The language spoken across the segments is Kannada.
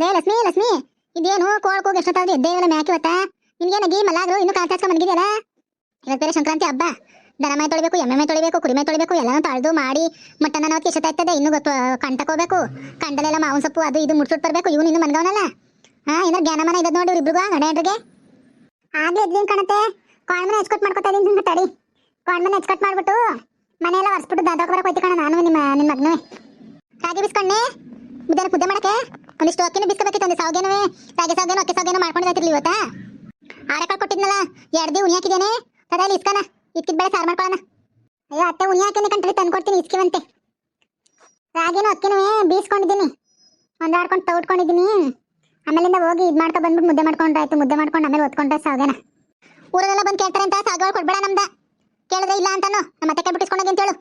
ಲೇ ಲಕ್ಷ್ಮಿ ಲಕ್ಷ್ಮಿ, ಇದೇನು ಕೋಳ್ ಕೂಗಿ ಎಷ್ಟೊತ್ತಾದ್ರು ಎದ್ದೇ ಇಲ್ಲ ಮ್ಯಾಕಿ ಇವತ್ತ? ನಗಿ ಮಲಾಗ್ರು ಇನ್ನು ಕಾಲ್ ಚಾಚ್ಕೊಂಡ್ ಬಂದಿದೆಯಲ್ಲ ಇವತ್ತು ಬೇರೆ ಸಂಕ್ರಾಂತಿ ಹಬ್ಬ. ದನ ಮೈ ತೊಳಿಬೇಕು, ಎಮ್ಮೆ ತೊಳಿಬೇಕು ಕುರಿಮೆ ತೊಳಿಬೇಕು, ಎಲ್ಲಾನು ತಳೆದು ಮಾಡಿ ಮಟನ್ ಅನ್ನೋದಕ್ಕೆ ಎಷ್ಟೊತ್ತಾಗ್ತದೆ ಇನ್ನು ಗೊತ್ತು ಕಂಟಕೋಬೇಕು ಕಂಡಲೆಲ್ಲ ಮಾವಿನ ಸೊಪ್ಪು ಅದು ಇದು ಮುಡ್ಸುಟ್ ಬರಬೇಕು, ಇವನು ಇನ್ನು ಮನ್ಗವನಲ್ಲ. ಹಾ ಏನಾರು ಜ್ಞಾನಮಾನ ಇದ್ದದ್ ನೋಡಿ ಇಬ್ರಿಗೂ ನಡೆಯಡ್ರಿಗೆ ಆಗ್ಲೇ ಕಾಣತ್ತೆ ಕಾಣ್ಮನ ಹೆಚ್ಕೊಟ್ ಮಾಡ್ಕೊತಾ ಇದ್ದೀನಿ ನಿಮ್ಮ ತಡಿ ಕಾಣ್ಮನ ಹೆಚ್ಕೊಟ್ ಮಾಡ್ಬಿಟ್ಟು ಮನೆಯೆಲ್ಲ ಒರೆಸ್ಬಿಟ್ಟು ದಾದೋಕ್ ಬರಕ್ ಹೋಯ್ತು ಕಣ ನಾನು ನಿಮ್ಮ ನಿಮ್ಮ ಮಗನೇ ರಾಗಿ ಬಿಸ್ಕೊಂಡೆ ಮುದ್ದೆ ಮುದ್ದೆ ಮಾಡಕ್ಕೆ? ಒಂದಿಷ್ಟು ಅಕ್ಕಿನ ಬಿಸ್ಕೋಬೇಕಿತ್ತು ಒಂದು ಸಾವಿಗೆನವೇ ರಾಗಿ ಸಾವಿಗೆನೋ, ಅಕ್ಕಿ ಸಾವಿಗೆನೋ ಮಾಡ್ಕೊಂಡಿರ್ತಿರ್ಲಿ ಇವತ್ತ. ಆರೆಕಾಳು ಕೊಟ್ಟಿದ್ನಲ್ಲ, ಎರಡು ಉಣಿ ಹಾಕಿದ್ದೇನೆ. ತದಲ್ಲಿ ಇಸ್ಕನ ಇಕ್ಕಿದ ಬೆಳೆ ಸಾರು ಮಾಡ್ಕೊಳ್ಳೋಣ ಅಯ್ಯೋ, ಅತ್ತೆ ಉಣಿ ಹಾಕಿನ ಕಂಟ್ರಿ ತಂದ್ಕೊಡ್ತೀನಿ ಇಸ್ಕಿವಂತೆ. ರಾಗಿನೂ, ಅಕ್ಕಿನೂ ಬೀಸ್ಕೊಂಡಿದ್ದೀನಿ. ಒಂದು ಆಡ್ಕೊಂಡು ತೌಟ್ಕೊಂಡಿದ್ದೀನಿ ಆಮೇಲಿಂದ ಹೋಗಿ ಇದು ಮಾಡ್ಕೊ ಬಂದ್ಬಿಟ್ಟು ಮುದ್ದೆ ಮಾಡ್ಕೊಂಡ್ರಾಯ್ತು ಮುದ್ದೆ ಮಾಡ್ಕೊಂಡು ಆಮೇಲೆ ಒತ್ಕೊಂಡ್ರೆ ಸಾಗೆನ ಊರಲ್ಲೆಲ್ಲ ಬಂದು ಕೇಳ್ತಾರೆ ಅಂತ ಸಾಗುವಳು ಕೊಡ್ಬೇಡ ನಮ್ದ. ಕೇಳಿದ್ರೆ ಇಲ್ಲ ಅಂತಾನು. ನಮ್ಮ ಮತ್ತೆ ಕೇಳ್ಬಿಟ್ಟಿಸ್ಕೊಂಡೋಗಿ ಅಂತ ಹೇಳು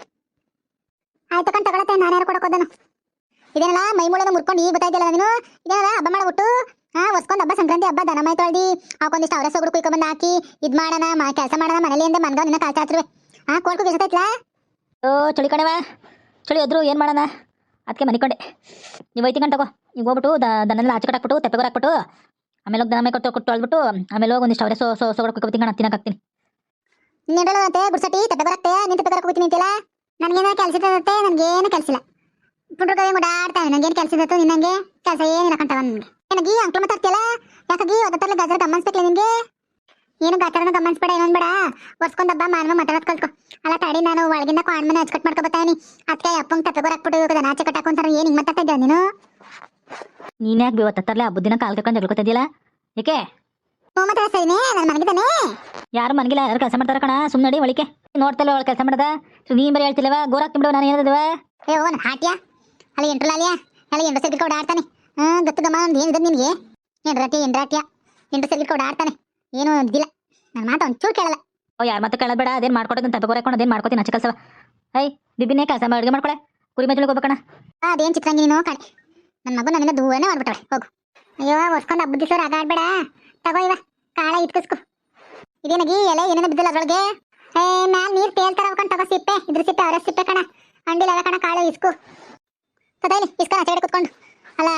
ಆಯ್ತು ಕಣ್ ತಗೊಳತ್ತೆ ನಾನು ಯಾರು ಕೊಡಕೋದನು ಇದೇನಲ್ಲ ಮೈ ಮೂಳೆನ ಮುರ್ಕೊಂಡು ಈಗ ಗೊತ್ತಾಯ್ತಿಲ್ಲ ನೀನು ಇದೇನಲ್ಲ ಹಬ್ಬ ಮಾಡ್ಬಿಟ್ಟು ಹಾ ಹೊಸ್ಕೊಂಡ್ ಹಬ್ಬ ಸಂಕ್ರಾಂತಿ ಹಬ್ಬ ದನ ಮೈ ತೊಳ್ದಿ ಹಾಕೊಂದಿಷ್ಟು ಅವರ ಸೊಗಡು ಕುಯ್ಕೊಂಡ್ ಹಾಕಿ ಇದ್ ಮಾಡೋಣ ಕೆಲಸ ಮಾಡೋಣ ಮನೇಲಿ ಅಂದೆ ಮನ್ಗ ನಿನ್ನ ಕಾಲ್ ಆ ಹಾ ಕೋಳ್ಕು ಎಷ್ಟೈತ್ಲಾ ಓ ಚಳಿ ಕಣವ ಚಳಿ ಎದ್ರು ಏನು ಮಾಡೋಣ? ಅದಕ್ಕೆ ಮನಿಕೊಂಡೆ. ನೀವು ಐತಿ ತಗೋ. ಈಗ ಹೋಗ್ಬಿಟ್ಟು ದನಲ್ಲ ಆಚೆ ಕಡೆ ಹಾಕ್ಬಿಟ್ಟು ತೆಪ್ಪೆಗೊರ ಹಾಕ್ಬಿಟ್ಟು ಆಮೇಲೆ ಹೋಗಿ ದನ ಮೈ ಕೊಟ್ಟು ಕೊಟ್ಟು ಅಳ್ಬಿಟ್ಟು ಆಮೇಲೆ ಹೋಗಿ ಒಂದಿಷ್ಟು ಅವರೇ ಸೊ ಸೊ ಸೊಗಡು ಕುಯ್ಕೊತೀನಿ ಕಣ ತಿನ್ನಕ್ಕೆ ಹಾಕ್ತೀನಿ ನಿಂಡಳು ಅಂತೆ ಗುಡ್ಸಟಿ ತೆಪ್ಪೆ ಬರತ್ತೆ ನಿನ್ ತೆಪ್ಪೆ ಬರಕ್ಕೆ ಹೋಗ್ತೀನಿ ಅಂತಿಲ್ಲ ನನಗೇನೋ ಕೆಲಸ ನನಗೇನು ಕೆಲಸ ಪುಟ್ರು ಕೈ ಓಡಾಡ್ತಾವೆ ನನಗೇನು ಕೆಲಸ ಇದ್ದತ್ತು ನಿನ್ನಂಗೆ? ಕೆಲಸ ಏನಿಲ್ಲ ಕಂಟವ ನನಗೆ ನನಗೆ ಅಂಕ್ಳು ಮಾತಾಡ್ತಿಯಲ್ಲ ಯಾಕಾಗಿ ಒದತ್ತಲ್ಲ ಗಜರ ಗಮನಿಸ್ಬೇಕಿಲ್ಲ ನಿನ್ಗೆ? ಏನು ಗಾತ್ರನ ಗಮನಿಸ್ಬೇಡ ಏನೊಂದ್ ಬೇಡ. ಒರ್ಸ್ಕೊಂಡ್ ಹಬ್ಬ ಮಾನವ ಮಾತಾಡೋದ್ ಕಲ್ತ್ಕೊ. ಅಲ್ಲ ತಡಿ ನಾನು ಒಳಗಿಂದ ಕಾಣ್ ಮನೆ ಹಚ್ಕಟ್ ಮಾಡ್ಕೊ ಬರ್ತಾನಿ ಅದಕ್ಕೆ ಅಪ್ಪಂಗ್ ತಪ್ಪಗೋರ್ ಹಾಕ್ಬಿಟ್ಟು ದನ ಆಚೆ ಕಟ್ಟಾಕೊಂತಾರ ಏನು ಹಿಂಗ್ ಮಾತಾಡ್ತಾ ಇದ್ದೆ ನೀನು? ನೀನ್ಯಾಕ್ ಯಾಕೆ ತತ್ತರ್ಲೆ ಹಬ್ಬದ ದಿನ ಕಾಲ್ ಕರ್ಕೊಂಡು ಜಗ್ಕೊತಿದ್ಯಲ್ಲ ಏಕೆ ಹ್ಞೂ ಮಾತ್ರ ಸರಿನೇ ನಾನು ಮನಗಿದ್ದಾನೆ? ಯಾರು ಮನಗಿಲ್ಲ ಯಾರು ಕೆಲಸ ಮಾಡ್ತಾರ ಕಣ? ಸುಮ್ಮನೆ ನಡಿ ಒಳಿಕೆ ನೋಡ್ತಲ್ಲ ಅವಳು ಕೆಲಸ ಮಾಡದ? ನೀನ್ ಬರೀ ಹೇಳ್ತಿಲ್ಲವ? ಗೋರ್ ಹಾಕ್ತಿಬಿಡು ನಾನು ಏನದವ ಏ ಓನ್ ಹಾಟ್ಯಾ? ಅಲ್ಲಿ ಎಂಟ್ರಲ್ಲ ಅಲ್ಲಿಯಾ? ಅಲ್ಲಿ ಎಂಟ್ರ ಸರ್ಕಿಟ್ ಓಡಾಡ್ತಾನೆ. ಹ್ಞೂ ಗತ್ತು ಗಮ ಒಂದು ಏನಿದೆ ನಿನಗೆ? ಎಂಡ್ರಾಟ್ಯ ಎಂಡ್ರಾಟ್ಯ ಎಂಟ್ರ ಸೆಲ್ಗಿಟ್ಕ ಓಡಾಡ್ತಾನೆ. ಏನು ಇದಿಲ್ಲ. ನನ್ನ ಮಾತು ಒಂಚೂರು ಕೇಳಲ್ಲ. ಓ ಯಾರು ಮತ್ತೆ ಕೇಳಬೇಡ ಅದೇನು ಮಾಡ್ಕೊಡೋದು ತಪ್ಪೆ ಗೋರ್ ಹಾಕೊಂಡು ಅದೇನು ಮಾಡ್ಕೊತೀನಿ ಅಚ್ಚ ಕೆಲಸವ? ಐ ಬಿಬ್ಬಿನೇ ಕೆಲಸ ಮಾಡಿ ಅಡುಗೆ ಮಾಡ್ಕೊಳೆ. ಕುರಿ ಮಜ್ಳಿಗೆ ಹೋಗ್ಬೇಕಣ. ಅದೇನು ಚಿತ್ರಂಗಿ ನೀನು? ಕಾಣೆ ನನ್ನ ಮಗು ನನ್ನಿಂದ ದೂರನೇ ಮಾಡ್ಬಿಟ್ಟವೆ ಹೋಗು. ಅಯ್ಯೋ ಹೊಸ್ಕೊಂಡು ಹಬ್ಬದ ದಿವಸ ಆಗಾಡ್ಬೇಡ. ತಗೋ ಇವ ಕಾಳ ಇಟ್ಕಿಸ್ಕು ಇದೇನಾಗಿ ಎಲೆ ಏನೇನು ಬಿದ್ದಿಲ್ಲ ಅದ್ರೊಳಗೆ. ಏ ಮ್ಯಾಲ್ ನೀರು ತೇಲ್ತಾರ ಹೋಗ್ಕೊಂಡು ತಗೋ ಸಿಪ್ಪೆ. ಇದ್ರ ಸಿಪ್ಪೆ ಅವರ ಸಿಪ್ಪೆ ಕಣ. ಅಂಡಿಲ್ಲ ಕಣ ಕಾಳೆ ಇಸ್ಕು. ತಗೊಳ್ಳಿ ಇಸ್ಕೊಂಡು ಆಚೆ ಕಡೆ ಕುತ್ಕೊಂಡು. ಅಲ್ಲ,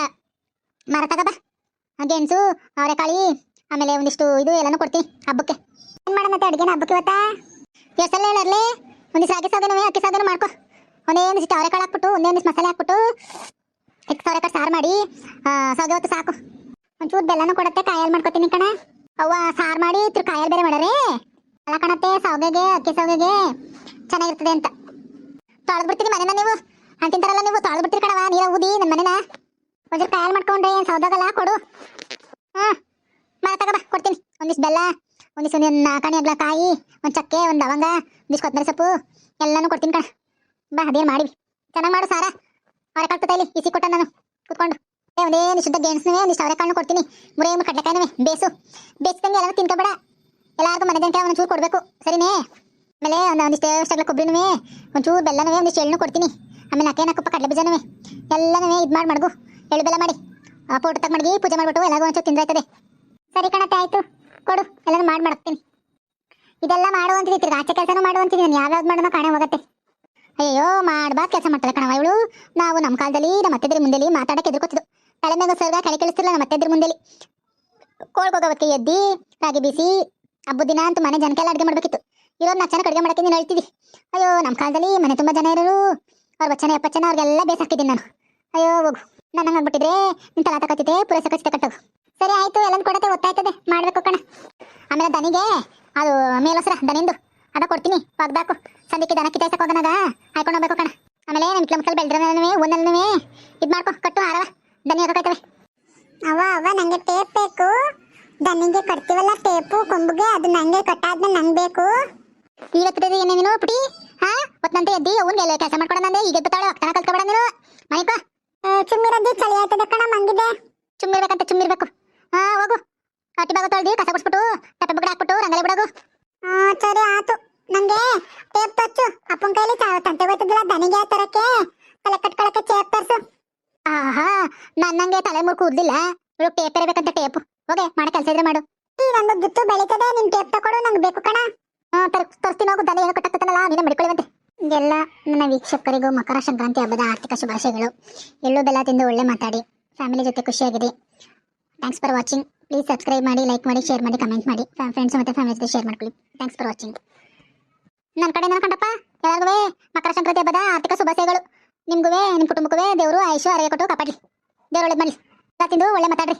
ಮರ ತಗಬ ಗೆಣಸು ಅವರೆಕಾಳಿ ಆಮೇಲೆ ಒಂದಿಷ್ಟು ಇದು ಎಲ್ಲಾನು ಕೊಡ್ತೀನಿ ಹಬ್ಬಕ್ಕೆ. ಏನು ಮಾಡೋಣ ಅಡುಗೆನ ಹಬ್ಬಕ್ಕೆ ಇವತ್ತ? ಎಷ್ಟೆಲ್ಲ ಹೇಳರ್ಲಿ? ಒಂದಿಷ್ಟು ರಾಗಿ ಸಾಗನವೇ ಅಕ್ಕಿ ಸಾಗನ ಮಾಡ್ಕೊ. ಒಂದೇ ಒಂದಿಷ್ಟು ಅವರೆಕಾಳು ಹಾಕ್ಬಿಟ್ಟು ಒಂದೇ ಒಂದಿಷ್ಟು ಮಸಾಲೆ ಹಾಕ್ಬಿಟ್ಟು ಎಕ್ ಅವರೆಕಾಳು ಸಾರು ಮಾಡಿ ಸಾಗೆ ಹೊತ್ತು ಸಾಕು. ಒಂಚೂರು ಬೆಲ್ಲನೂ ಕೊಡತ್ತೆ ಕಾಯಲ್ಲಿ ಮಾಡ್ಕೊತೀನಿ ಕಣ. ಅವ್ವ, ಸಾರು ಮಾಡಿ ಇತ್ರ ಕಾಯಲ್ಲಿ ಬೇರೆ ಮಾಡಾರೆ. ಅಲ್ಲ ಕಣತ್ತೆ, ಸಾವಿಗೆಗೆ, ಅಕ್ಕಿ ಸಾವಿಗೆಗೆ, ಚೆನ್ನಾಗಿರ್ತದೆ ಅಂತ. ತೊಳೆದ್ಬಿಡ್ತೀನಿ ಮನೆನ ನೀವು. ಅಂತಿಂತಾರಲ್ಲ ನೀವು? ತೊಳೆದು ಬಿಡ್ತೀರಿ ಕಣವ ನೀರ ಊದಿ ನನ್ನ ಮನೆನ. ಒಂಚೂರು ತಯಾರು ಮಾಡ್ಕೊಂಡ್ರೆ ಏನು ಸೌದಾಗಲ್ಲ ಕೊಡು. ಹ್ಞೂ ಮರ ತಗೋಬಾ ಕೊಡ್ತೀನಿ. ಒಂದಿಷ್ಟು ಬೆಲ್ಲ ಒಂದಿಷ್ಟು ಒಂದು ನಾಲ್ಕಣಿ ಅಗ್ಲ ಕಾಯಿ, ಒಂದು ಚಕ್ಕೆ, ಒಂದು ಲವಂಗ ಒಂದಿಷ್ಟು ಕೊತ್ತಂಬರಿ ಸೊಪ್ಪು, ಎಲ್ಲನೂ ಕೊಡ್ತೀನಿ ಕಣ. ಬಾ, ಅದೇನು ಮಾಡಿವಿ. ಚೆನ್ನಾಗಿ ಮಾಡು ಸಾರ. ಅವರೆಕಾಳು ತೈಲಿ ಇಸಿ ಕೊಟ್ಟ ನಾನು. ಕೂತ್ಕೊಂಡು. ಏ, ಒಂದೇ ನಿಶುದ್ಧ ಗೆಣಸನೇ ಒಂದಿಷ್ಟು ಅವರೆಕಾಳನ್ನು ಕೊಡ್ತೀನಿ. ಮುರೇ ಕಡ್ಲೆಕಾಯಿನವೇ ಬೇಸು. ಬೇಯಿಸ್ದಂಗೆ ಎಲ್ಲರೂ ತಿನ್ಕೋಬೇಡ. ಎಲ್ಲರಿಗೂ ಮನೆ ಜನಕ್ಕೆ ಒಂಚೂರು ಕೊಡಬೇಕು. ಸರಿನೇ? ಆಮೇಲೆ ಒಂದು ಒಂದಿಷ್ಟು ಎಷ್ಟಾಗಲ ಕೊಬ್ಬರಿನೂ ಒಂಚೂರು ಬೆಲ್ಲನವೇ ಒಂದಿಷ್ಟು ಎಳ್ಳು ಕೊಡ್ತೀನಿ. ಆಮೇಲೆ ಅಕ್ಕೇನ ಕುಪ್ಪ ಕಡಲೆ ಬೀಜನವೇ ಎಲ್ಲನೂ ಇದು ಮಾಡಿ ಮಡಗು. ಎಳ್ಳು ಬೆಲ್ಲ ಮಾಡಿ. ಆ ಫೋಟೋ ತಗ ಮಡಗಿ ಪೂಜೆ ಮಾಡಿಬಿಟ್ಟು ಎಲ್ಲರಿಗೂ ಒಂಚೂರು ತಿಂದಾಯ್ತದೆ ಸರಿ ಕಣತ್ತೆ, ಆಯ್ತು. ಕೊಡು, ಎಲ್ಲನೂ ಮಾಡಿ ಮಾಡ್ತೀನಿ. ಇದೆಲ್ಲ ಮಾಡುವಂತಿದ್ದೆ ತಿರ್ಗಿ, ಆಚೆ ಕೆಲಸನೂ ಮಾಡುವಂತಿದ್ದೆ ನಾನು. ಯಾವ್ಯಾವ್ದು ಮಾಡೋಣ ಕಾಣೆ ಹೋಗತ್ತೆ. ಅಯ್ಯೋ ಮಾಡ್ಬಾರ್ದು ಕೆಲಸ ಮಾಡ್ತಾಳೆ ಕಣವ ಇವಳು. ನಾವು ನಮ್ಮ ಕಾಲದಲ್ಲಿ ನಮ್ಮ ಅತ್ತೆದ್ರ ಮುಂದೆಲಿ ಮಾತಾಡಕ್ಕೆ ಎದುರ್ಕೊತಿದ್ದು ತಲೆ ಮೇಲೆ ಸರ್ಗ ಕಳೆ ಕೇಳಿಸ್ತಿಲ್ಲ ನಮ್ಮ ಅತ್ತೆದ್ರ ಮುಂದೆಲಿ. ಕೋಳ್ಗೋಗೋವಕ್ಕೆ ಎದ್ದಿ, ರಾಗಿ ಬೀಸಿ, ಹಬ್ಬದ ದಿನ ಅಂತ ಮನೆ ಜನಕ್ಕೆಲ್ಲ ಅಡುಗೆ ಮಾಡಬೇಕಿತ್ತು. ಇರೋದು ನಾಲ್ಕು ಜನಕ್ಕೆ ಅಡುಗೆ ಮಾಡೋಕ್ಕೆ ನೀನು ಹೇಳ್ತಿದ್ದಿ ಅಯ್ಯೋ ನಮ್ಮ ಕಾಲದಲ್ಲಿ ಮನೆ ತುಂಬ ಜನ ಇರೋರು. ಅವ್ರ ಬಚ್ಚನ ಎಪ್ಪತ್ತು ಜನ ಅವ್ರಿಗೆಲ್ಲ ಬೇಸಾಕಿದ್ದೀನಿ ನಾನು. ಅಯ್ಯೋ ಹೋಗು. ನಾನು ಹಂಗೆ ಆಗ್ಬಿಟ್ಟಿದ್ರೆ ನಿನ್ ತಲಾ ತಗೋತಿದ್ದೆ ಪೂರೈಸ ಸರಿ ಆಯ್ತು ಎಲ್ಲ ಕೊಡತ್ತೆ ಗೊತ್ತಾಯ್ತದೆ ಮಾಡಬೇಕು ಕಣ. ಆಮೇಲೆ ದನಿಗೆ ಅದು ಮೇಲೊಸರ ದನಿಂದು. ಅದ ಕೊಡ್ತೀನಿ ಒಗ್ದಾಕು. ಸಂದಿಕ್ಕೆ ದನ ಕಿತಾಯ್ಸಕ್ಕೆ ಹೋಗನಾಗ ಹಾಕೊಂಡು ಹೋಗ್ಬೇಕು ಕಣ. ಆಮೇಲೆ ನಮ್ಮ ಇಟ್ಲ ಮಕ್ಕಳು ಬೆಳ್ದ್ರನವೇ ಒಂದಲ್ವೇ ಇದು ಮಾಡ್ಕೊ ಕಟ್ಟು ಹಾರವ ದನಿ ಹಾಕೈತವೆ ಅವ ಅವ ನಂಗೆ ಟೇಪ್ ಬೇಕು. ದನಿಗೆ ಕಟ್ತೀವಲ್ಲ ಟೇಪು ಕೊಂಬುಗೆ ಅದು ನಂಗೆ ಕಟ್ಟಾದ್ಮೇಲೆ ನಂಗೆ ಬೇಕು. ಈಗ ಏನೇನು ಪುಟಿ ಹಾ? ಒತ್ತಂತೆ ಎದ್ದಿ ಎಲ್ಲ ಕೆಲಸ ಮಾಡ್ಕೊಡಂದೆ ಈಗ ಎದ್ದುತ್ತಾಳೆ ಅಕ್ಕನ ಕಲ್ತ್ಕೊಬೇಡ ನೀನು. ಮೈಕ ಚುಮ್ಮಿರದ್ದು ಚಳಿ ಆಯ್ತದ ಕಣ ಮಂಗಿದೆ. ಚುಮ್ಮಿರ್ಬೇಕಂತ ಚುಮ್ಮಿರ್ಬೇಕು. ಹಾ ಹೋಗು. ಅಟ್ಟಿ ಬಾಗ ತೊಳ್ದಿ ಕಸ ಗುಡ್ಸ್ಬಿಟ್ಟು ತಪ್ಪೆ ಬುಗ್ಡ ಹಾಕ್ಬಿಟ್ಟು ರಂಗಲಿ ಬಿಡೋಗು. ಸರಿ ಆತು. ನಂಗೆ ಟೇಪ್ ತಚ್ಚು ಅಪ್ಪನ ಕೈಲಿ ತಂತೆ ಹೋಯ್ತದಿಲ್ಲ ದನಿಗೆ ತರಕ್ಕೆ. ತಲೆ ಕಟ್ಕೊಳಕ್ಕೆ ಚೇಪ್ ತರ್ಸು. ಆಹಾ ನನ್ನಂಗೆ ತಲೆ ಮುರು ಕೂದ್ಲಿಲ್ಲ ಇವಳು ಟೇಪ್ ಇರಬೇಕಂತ ಟೇಪ್ ಹೋಗೆ ಮಾಡೋ ಕೆಲಸ ಇದ್ರೆ ಮಾಡು. ಈ ನಂದು ಗುತ್ತು ಬೆಳೀತದೆ ನಿನ್ ಟೇಪ್ ತಕೊಡು ನಂಗೆ ಬೇಕು ಕಣ. ತರ್ಸ್ತೀನಿ ಹೋಗು ದನಿ ಏನೋ ಕಟ್ಟಕ್ಕತ್ತಲ್ಲ ನೀನೇ ಮಡ್ಕೊಳ್ಳಿವಂತೆ. ಎಲ್ಲ ನನ್ನ ವೀಕ್ಷಕರಿಗೂ ಮಕರ ಸಂಕ್ರಾಂತಿ ಹಬ್ಬದ ಆರ್ಥಿಕ ಶುಭಾಶಯಗಳು. ಎಲ್ಲೂ ಬೆಲ್ಲ ತಿಂದು ಒಳ್ಳೆ ಮಾತಾಡಿ. ಫ್ಯಾಮಿಲಿ ಜೊತೆ ಖುಷಿಯಾಗಿದೆ. Thanks for watching please subscribe ಮಾಡಿ ಲೈಕ್ ಮಾಡಿ ಶೇರ್ ಮಾಡಿ ಕಮೆಂಟ್ ಮಾಡಿ. ಫ್ರೆಂಡ್ಸ್ ಮತ್ತು ಫ್ಯಾಮಿಲಿ ಜೊತೆ ಶೇರ್ ಮಾಡ್ಕೊಳ್ಳಿ. ಥ್ಯಾಂಕ್ಸ್ ಫಾರ್ ವಾಚಿಂಗ್ ನನ್ನ ಕಡೆ ನನ್ನ ಕಂಡಪ್ಪ? ಎಲ್ಲರಿಗೂ ಮಕರ ಸಂಕ್ರಾಂತಿ ಹಬ್ಬದ ಆರ್ಥಿಕ ಶುಭಾಶಯಗಳು. ನಿಮ್ಗೂ ನಿಮ್ಮ ಕುಟುಂಬಕ್ಕೂ ದೇವರು ಆಯುಷು ಆರೋಗ್ಯ ಕೊಟ್ಟು ಕಾಪಾಡಲಿ. ದೇವ್ರು ಒಳ್ಳೇದು ಮಾಡಿ ತಿಂದು ಒಳ್ಳೆ ಮಾತಾಡ್ರಿ.